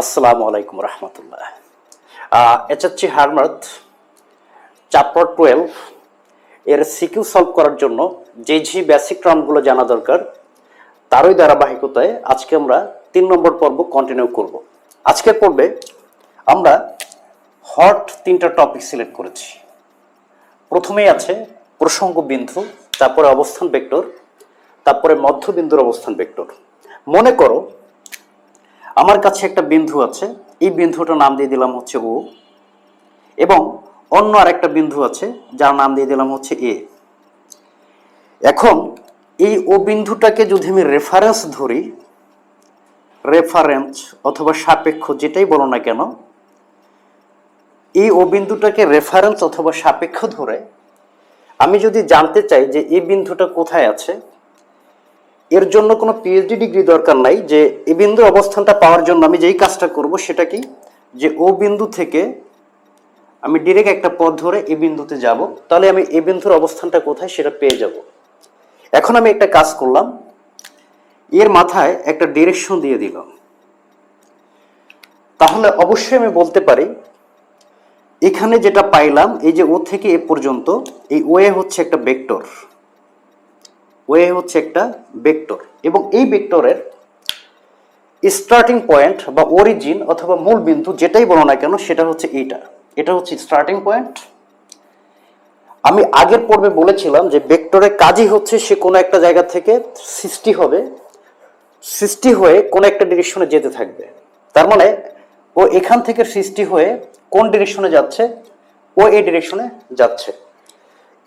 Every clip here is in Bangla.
আসসালামু আলাইকুম রহমতুল্লাহ। HSC higher math chapter twelve এর সিকিউ সলভ করার জন্য যে যে বেসিক টার্মগুলো জানা দরকার। তারই ধারাবাহিকতায় আজকে আমরা তিন নম্বর পর্ব কন্টিনিউ করব। আজকের পর্বে আমরা হট তিনটা টপিক সিলেক্ট করেছি। প্রথমেই আছে প্রসঙ্গ বিন্দু, তারপরে অবস্থান ভেক্টর তারপরে মধ্যবিন্দুর অবস্থান ভেক্টর মনে করো আমার কাছে একটা বিন্দু আছে, এই বিন্দুটার নাম দিয়ে দিলাম হচ্ছে ও, এবং অন্য আরেকটা বিন্দু আছে, যার নাম দিয়ে দিলাম হচ্ছে এ। এখন এই ও বিন্দুটাকে যদি আমি রেফারেন্স ধরি রেফারেন্স অথবা সাপেক্ষ যেটাই বলো না কেন, এই ও বিন্দুটাকে রেফারেন্স অথবা সাপেক্ষ ধরে, আমি যদি জানতে চাই যে এই বিন্দুটা কোথায় আছে এর জন্য কোনো পিএইচডি ডিগ্রি দরকার নাই যে এ বিন্দুর অবস্থানটা পাওয়ার জন্য আমি যেই কাজটা করব সেটা কি? যে ও বিন্দু থেকে আমি ডিরেক্ট একটা পথ ধরে এ বিন্দুতে যাব, তাহলে আমি এ বিন্দুর অবস্থানটা কোথায় সেটা পেয়ে যাব। এখন আমি একটা কাজ করলাম, এর মাথায় একটা ডিরেকশন দিয়ে দিলাম। তাহলে অবশ্যই আমি বলতে পারি, এখানে যেটা পাইলাম, এই যে ও থেকে এ পর্যন্ত, এই ওয়ে হচ্ছে একটা ভেক্টর ওয়ে হচ্ছে একটা ভেক্টর এবং এই ভেক্টরের স্টার্টিং পয়েন্ট বা অরিজিন অথবা মূল বিন্দু যেটাই বলো না কেন, সেটা হচ্ছে এইটা। এটা হচ্ছে স্টার্টিং পয়েন্ট আমি আগের পর্বে বলেছিলাম যে ভেক্টরের কাজই হচ্ছে সে কোনো একটা জায়গা থেকে সৃষ্টি হবে, সৃষ্টি হয়ে কোন একটা ডিরেকশনে যেতে থাকবে। তার মানে ও এখান থেকে সৃষ্টি হয়ে কোন ডিরেকশনে যাচ্ছে, ও এই ডিরেকশনে যাচ্ছে।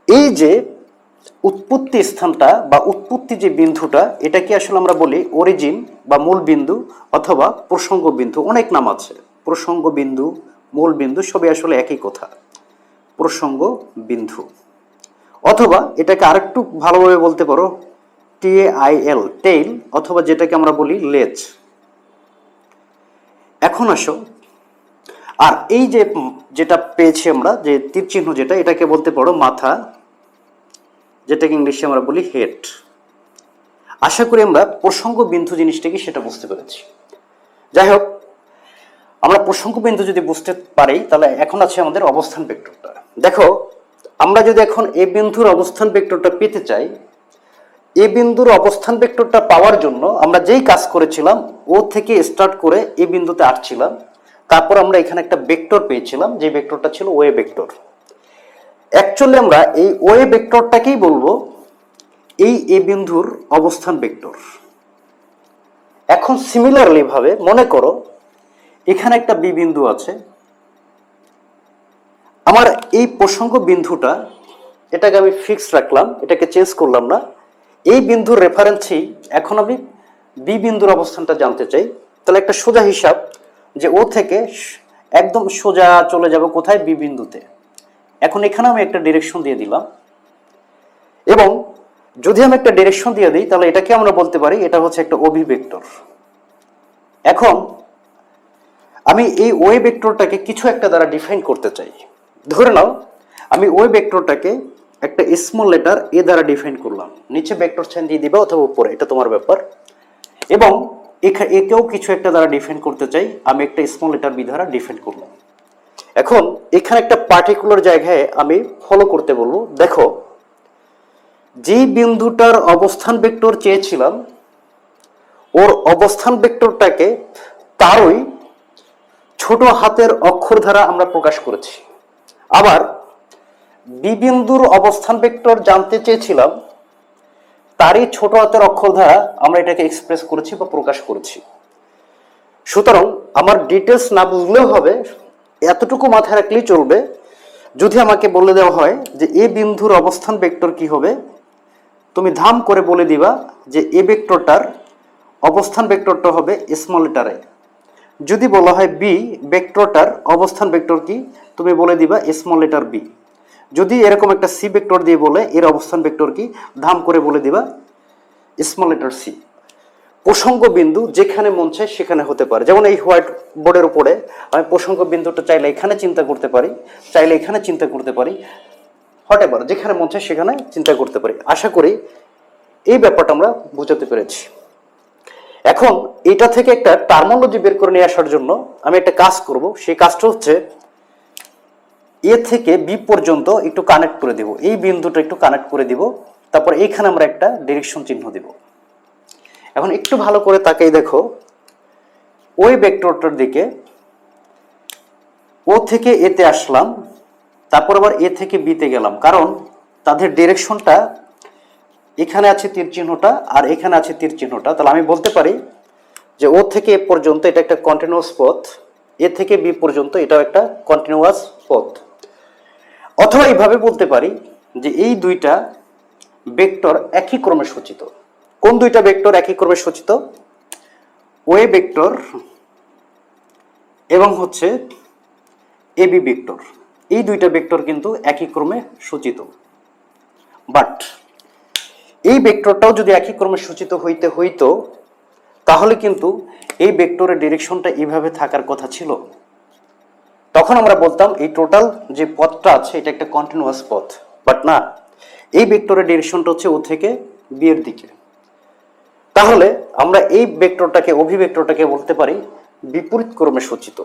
এই যে উৎপত্তি স্থানটা বা উৎপত্তি যে বিন্দুটা, এটা কি আসলে আমরা বলি অরিজিন বা মূল বিন্দু অথবা প্রসঙ্গ বিন্দু? অনেক নাম আছে। প্রসঙ্গ বিন্দু, মূল বিন্দু সবই আসলে একই কথা। প্রসঙ্গ বিন্দু। অথবা এটাকে আরেকটু ভালোভাবে বলতে পারো টি আই এল টেইল, অথবা যেটাকে আমরা বলি লেজ। এখন আসো। আর এই যে যেটা পেয়েছি আমরা, যে তীর চিহ্ন যেটা, এটাকে বলতে পারো মাথা যেটাকে ইংলিশে আমরা বলি হেড আশা করি আমরা প্রসঙ্গ বিন্দু জিনিসটা কি সেটা বুঝতে পেরেছি। যাই হোক আমরা প্রসঙ্গ বিন্দু যদি বুঝতে পারি, তাহলে এখন আছে আমাদের অবস্থান ভেক্টরটা। দেখো, আমরা যদি এখন এ বিন্দুর অবস্থান ভেক্টরটা পেতে চাই, এ বিন্দুর অবস্থান ভেক্টরটা পাওয়ার জন্য আমরা যেই কাজ করেছিলাম, ও থেকে স্টার্ট করে এ বিন্দুতে আসছিলাম, তারপর আমরা এখানে একটা ভেক্টর পেয়েছিলাম, যে ভেক্টরটা ছিল ওয়ে ভেক্টর। অ্যাকচুয়ালি আমরা এই ওয়ে ভেক্টরটাকেই বলব এই এ বিন্দুর অবস্থান ভেক্টর। এখন সিমিলারলি ভাবে মনে করো, এখানে একটা বি বিন্দু আছে। আমার এই প্রসঙ্গ বিন্দুটা, এটাকে আমি ফিক্স রাখলাম, এটাকে চেঞ্জ করলাম না। এই বিন্দুর রেফারেন্সেই এখন আমি বি বিন্দুর অবস্থানটা জানতে চাই। তাহলে একটা সোজা হিসাব যে ও থেকে একদম সোজা চলে যাব কোথায়? বি বিন্দুতে। এখন এখানে আমি একটা ডিরেকশন দিয়ে দিলাম। এবং যদি আমি একটা ডিরেকশন দিয়ে দিই, তাহলে এটাকে আমরা বলতে পারি, এটা হচ্ছে একটা অভিভেক্টর। এখন আমি এই ওয়ে ভেক্টরটাকে কিছু একটা দ্বারা ডিফাইন করতে চাই। ধরে নাও, আমি ওই ভেক্টরটাকে একটা স্মল লেটার এ দ্বারা ডিফাইন করলাম। নিচে ভেক্টর সাইন দিয়ে দিবে অথবা উপরে, এটা তোমার ব্যাপার। এবং একেও কিছু একটা দ্বারা ডিফাইন করতে চাই, আমি একটা স্মল লেটার বি দ্বারা ডিফাইন করলাম। এখন এখানে একটা পার্টিকুলার জায়গায় আমি ফলো করতে বলব। দেখো, যে বিন্দুটার অবস্থান ভেক্টর চেয়েছিলাম, ওর অবস্থান ভেক্টরটাকে তারই ছোট হাতের অক্ষর দ্বারা আমরা প্রকাশ করেছি। আবার বি বিন্দুর অবস্থান ভেক্টর জানতে চেয়েছিলাম, তারই ছোট হাতের অক্ষর দ্বারা আমরা এটাকে এক্সপ্রেস করেছি বা প্রকাশ করেছি। সুতরাং আমার ডিটেলস না বুঝলেও হবে এতটুকু মাথায় রাখলেই চলবে। যদি আমাকে বলে দেওয়া হয় যে এ বিন্দুর অবস্থান ভেক্টর কি হবে, তুমি ধাম করে বলে দিবা যে এ ভেক্টরটার অবস্থান ভেক্টরটা হবে স্মল লেটারে যদি বলা হয় বি ভেক্টরটার অবস্থান ভেক্টর কি, তুমি বলে দিবা স্মল লেটার বি যদি এরকম একটা সি ভেক্টর দিয়ে বলে, এর অবস্থান ভেক্টর কি, ধাম করে বলে দিবা স্মল লেটার সি প্রসঙ্গ বিন্দু যেখানে মন চায় সেখানে হতে পারে। যেমন এই হোয়াইট বোর্ডের উপরে আমি প্রসঙ্গ বিন্দুটা চাইলে এখানে চিন্তা করতে পারি, চাইলে এখানে চিন্তা করতে পারি হট এভার যেখানে মন চায় সেখানে চিন্তা করতে পারি। আশা করি এই ব্যাপারটা আমরা বুঝাতে পেরেছি। এখন এটা থেকে একটা টার্মোলজি বের করে নিয়ে আসার জন্য আমি একটা কাজ করব। সেই কাজটা হচ্ছে এ থেকে বি পর্যন্ত একটু কানেক্ট করে দিব। এই বিন্দুটা একটু কানেক্ট করে দিব। তারপর এখানে আমরা একটা ডিরেকশন চিহ্ন দিব। এখন একটু ভালো করে তাকাই দেখো। ওই ভেক্টরটার দিকে ও থেকে এতে আসলাম, তারপর আবার এ থেকে বিতে গেলাম। কারণ তাদের ডিরেকশনটা এখানে আছে তীর চিহ্নটা আর এখানে আছে তীর চিহ্নটা। তাহলে আমি বলতে পারি যে ও থেকে এ পর্যন্ত এটা একটা কন্টিনিউয়াস পথ, এ থেকে বি পর্যন্ত এটাও একটা কন্টিনিউয়াস পথ। অথবা এইভাবে বলতে পারি যে এই দুইটা ভেক্টর একই ক্রমে সূচিত। কোন দুইটা ভেক্টর একই ক্রমে সূচিত? ওয়ে ভেক্টর এবং হচ্ছে এবি ভেক্টর এই দুইটা ভেক্টর কিন্তু একই ক্রমে সূচিত। বাট এই ভেক্টরটাও যদি একই ক্রমে সূচিত হইতে হইতো, তাহলে কিন্তু এই ভেক্টরের ডিরেকশনটা এইভাবে থাকার কথা ছিল। তখন আমরা বলতাম এই টোটাল যে পথটা আছে, এটা একটা কন্টিনিউয়াস পথ। বাট না, এই ভেক্টরের ডিরেকশনটা হচ্ছে ও থেকে বি এর দিকে। তাহলে আমরা এই ভেক্টরটাকে, অভিভেক্টরটাকে বলতে পারি বিপরীত ক্রমে সূচিত।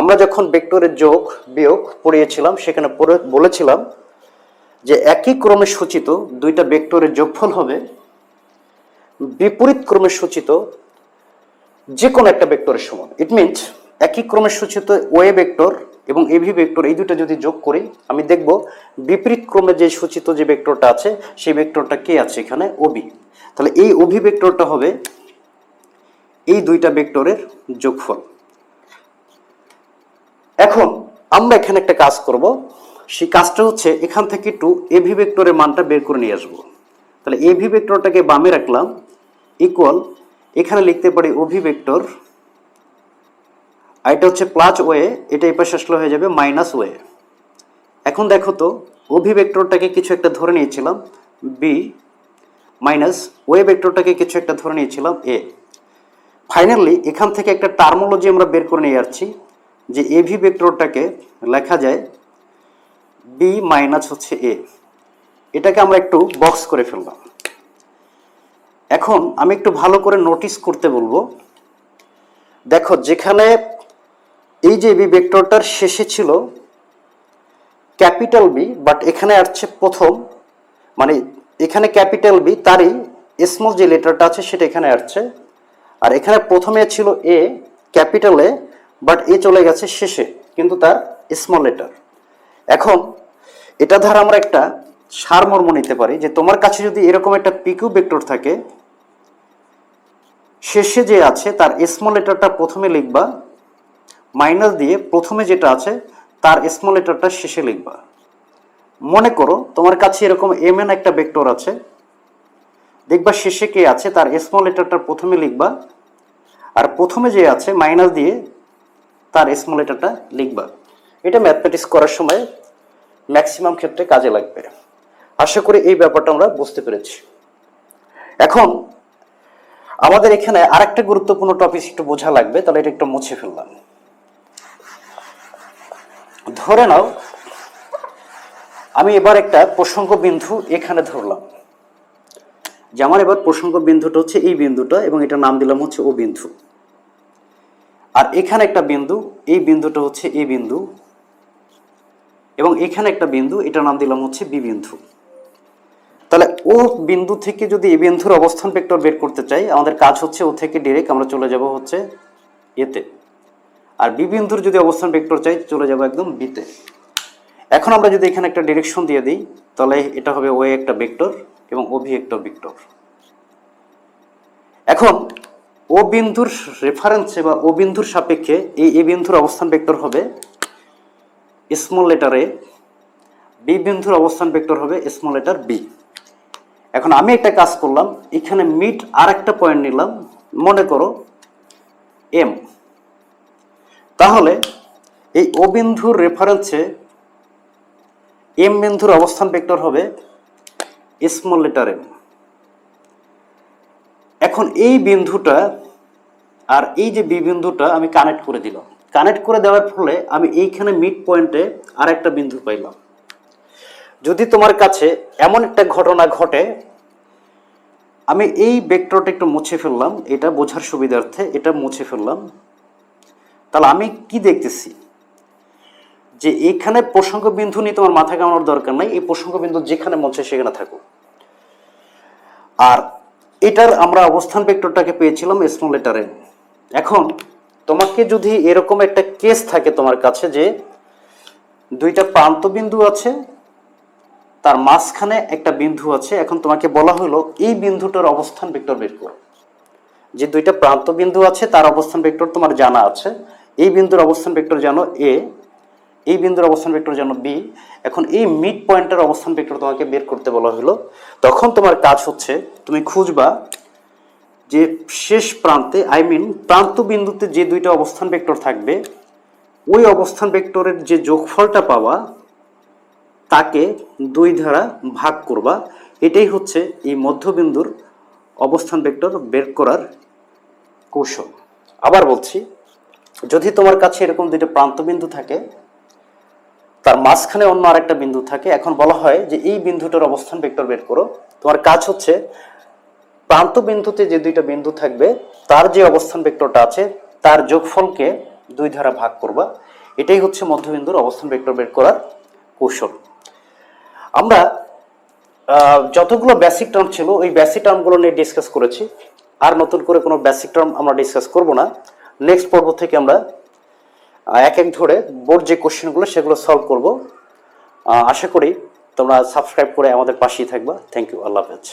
আমরা যখন ভেক্টরের যোগ, বিয়োগ পড়িয়েছিলাম, সেখানে পড়ে, বলেছিলাম যে একই ক্রমে সূচিত দুইটা ভেক্টরের যোগফল হবে বিপরীত ক্রমে সূচিত যে কোনো একটা ভেক্টরের সমান। ইট মিনস একই ক্রমে সূচিত ওয়ে ভেক্টর এবং এভি ভেক্টর, এই দুটো যদি যোগ করি, আমি দেখব বিপরীত ক্রমে যে সূচিত যে ভেক্টরটা আছে, সেই ভেক্টরটা কে আছে এখানে? ওবি তাহলে এই অভি ভেক্টরটা হবে এই দুইটা ভেক্টরের যোগফল। এখন আমরা এখানে একটা কাজ করব। সেই কাজটা হচ্ছে এখান থেকে একটু এভি ভেক্টরের মানটা বের করে নিয়ে আসব। তাহলে এভি ভেক্টরটাকে বামে রাখলাম ইকুয়াল এখানে লিখতে পারি অভি ভেক্টর আর এটা হচ্ছে প্লাস ওয়ে এটা এই পাশে আসলে হয়ে যাবে মাইনাস ওয়ে এখন দেখো তো অভি ভেক্টরটাকে কিছু একটা ধরে নিয়েছিলাম বি মাইনাস ওয়ে ভেক্টরটাকে কিছু একটা ধরে নিয়েছিলাম এ ফাইনালি এখান থেকে একটা টার্মোলজি আমরা বের করে নিয়ে যাচ্ছি যে এভি ভেক্টরটাকে লেখা যায় বি মাইনাস হচ্ছে এ এটাকে আমরা একটু বক্স করে ফেললাম। এখন আমি একটু ভালো করে নোটিস করতে বলব। দেখো, যেখানে এই যে বি ভেক্টরটার শেষে ছিল ক্যাপিটাল বি বাট এখানে আসছে প্রথম মানে এখানে ক্যাপিটাল বি, তারই স্মল যে লেটারটা আছে সেটা এখানে আসছে। আর এখানে প্রথমে ছিল এ, ক্যাপিটাল এ বাট এ চলে গেছে শেষে, কিন্তু তার স্মল লেটার এখন, এটা দ্বারা আমরা একটা সারমর্ম নিতে পারি, যে তোমার কাছে যদি এরকম একটা পিকিউ ভেক্টর থাকে, শেষে যে আছে তার স্মল লেটারটা প্রথমে লিখবা মাইনাস দিয়ে প্রথমে যেটা আছে, তার স্মল লেটারটা শেষে লিখবা। মনে করো তোমার কাছে এরকম এম এন একটা ভেক্টর আছে। দেখবা শেষে কে আছে, তার স্মল লেটারটা প্রথমে লিখবা। আর প্রথমে যে আছে, মাইনাস দিয়ে তার স্মল লেটারটা লিখবা। এটা ম্যাথমেটিক্স করার সময় ম্যাক্সিমাম ক্ষেত্রে কাজে লাগবে। আশা করি এই ব্যাপারটা আমরা বুঝতে পেরেছি। এখন, আমাদের এখানে আরেকটা গুরুত্বপূর্ণ টপিক একটু বোঝা লাগবে, তাহলে এটা একটু মুছে ফেললাম। ধরে নাও, আমি এবার একটা প্রসঙ্গ বিন্দু এখানে ধরলাম। যে আমার এবার প্রসঙ্গ বিন্দুটা হচ্ছে এই বিন্দুটা এবং এটা নাম দিলাম হচ্ছে ও বিন্দু। আর এখানে একটা বিন্দু, এই বিন্দুটা হচ্ছে এ বিন্দু এবং এখানে একটা বিন্দু এটা নাম দিলাম হচ্ছে বি বিন্দু। তাহলে ও বিন্দু থেকে যদি এ বিন্দুর অবস্থান ভেক্টর বের করতে চাই, আমাদের কাজ হচ্ছে ও থেকে ডিরেক্ট আমরা চলে যাব হচ্ছে এতে আর বি বিন্দুর যদি অবস্থান ভেক্টর চাই, চলে যাব একদম বিতে এখন আমরা যদি এখানে একটা ডিরেকশন দিয়ে দিই, তাহলে এটা হবে ওয়ে একটা ভেক্টর এবং ও ভি একটা ভেক্টর। এখন ও বিন্দুর রেফারেন্সে বা ও বিন্দুর সাপেক্ষে এই এ বিন্দুর অবস্থান ভেক্টর হবে স্মল লেটার এ বি বিন্দুর অবস্থান ভেক্টর হবে স্মল লেটার বি এখন আমি একটা কাজ করলাম, এখানে মিড আর একটা পয়েন্ট নিলাম, মনে করো এম তাহলে এই ও বিন্দুর রেফারেন্সে এম বিন্দুর অবস্থান ভেক্টর হবে স্মল লেটার এম এখন এই বিন্দুটা আর এই যে বি বিন্দুটা আমি কানেক্ট করে দিলাম। কানেক্ট করে দেওয়ার ফলে আমি এইখানে মিড পয়েন্টে আর একটা বিন্দু পাইলাম। যদি তোমার কাছে এমন একটা ঘটনা ঘটে, আমি এই ভেক্টরটা একটু মুছে ফেললাম, এটা বোঝার সুবিধার্থে এটা মুছে ফেললাম। তাহলে আমি কি দেখতেছি? যে এখানে প্রসঙ্গ বিন্দু নিয়ে তোমার মাথা কামানোর দরকার নাই, এই প্রসঙ্গ বিন্দু যেখানে মন চায় সেখানে থাকুক আর এটার আমরা অবস্থান ভেক্টরটাকে পেয়েছিলাম স্মল লেটারে এখন তোমাকে যদি এরকম একটা কেস থাকে তোমার কাছে যে দুইটা প্রান্ত বিন্দু আছে, তার মাঝখানে একটা বিন্দু আছে, এখন তোমাকে বলা হলো এই বিন্দুটার অবস্থান ভেক্টর বের করো। যে দুইটা প্রান্ত বিন্দু আছে, তার অবস্থান ভেক্টর তোমার জানা আছে। এই বিন্দুর অবস্থান ভেক্টর জানো এ এই বিন্দুর অবস্থান ভেক্টর জানো বি এখন এই মিড পয়েন্টের অবস্থান ভেক্টর তোমাকে বের করতে বলা হলো। তখন তোমার কাজ হচ্ছে, তুমি খুঁজবা যে শেষ প্রান্তে আই মিন প্রান্ত বিন্দুতে যে দুইটা অবস্থান ভেক্টর থাকবে, ওই অবস্থান ভেক্টরের যে যোগফলটা পাওয়া, তাকে দুই ধারা ভাগ করবা। এটাই হচ্ছে এই মধ্যবিন্দুর অবস্থান ভেক্টর বের করার কৌশল। আবার বলছি যদি তোমার কাছে এরকম দুইটা প্রান্ত বিন্দু থাকে, তার মাঝখানে অন্য আরেকটা বিন্দু থাকে, এখন বলা হয় যে এই বিন্দুটার অবস্থান ভেক্টর বের করো। তোমার কাজ হচ্ছে প্রান্ত বিন্দুতে যে দুইটা বিন্দু থাকবে, তার যে অবস্থান ভেক্টরটা আছে, তার যোগফলকে দুই দ্বারা ভাগ করবা। এটাই হচ্ছে মধ্যবিন্দুর অবস্থান ভেক্টর বের করার কৌশল। আমরা যতগুলো বেসিক টার্ম ছিল, ওই বেসিক টার্মগুলো নিয়ে ডিসকাস করেছি। আর নতুন করে কোনো বেসিক টার্ম আমরা ডিসকাস করব না। নেক্সট পর্ব থেকে আমরা এক এক ধরে বোর্ড যে কোশ্চেনগুলো সেগুলো সলভ করব। আশা করি তোমরা সাবস্ক্রাইব করে আমাদের পাশেই থাকবা। থ্যাংক ইউ আল্লাহ হাফেজ।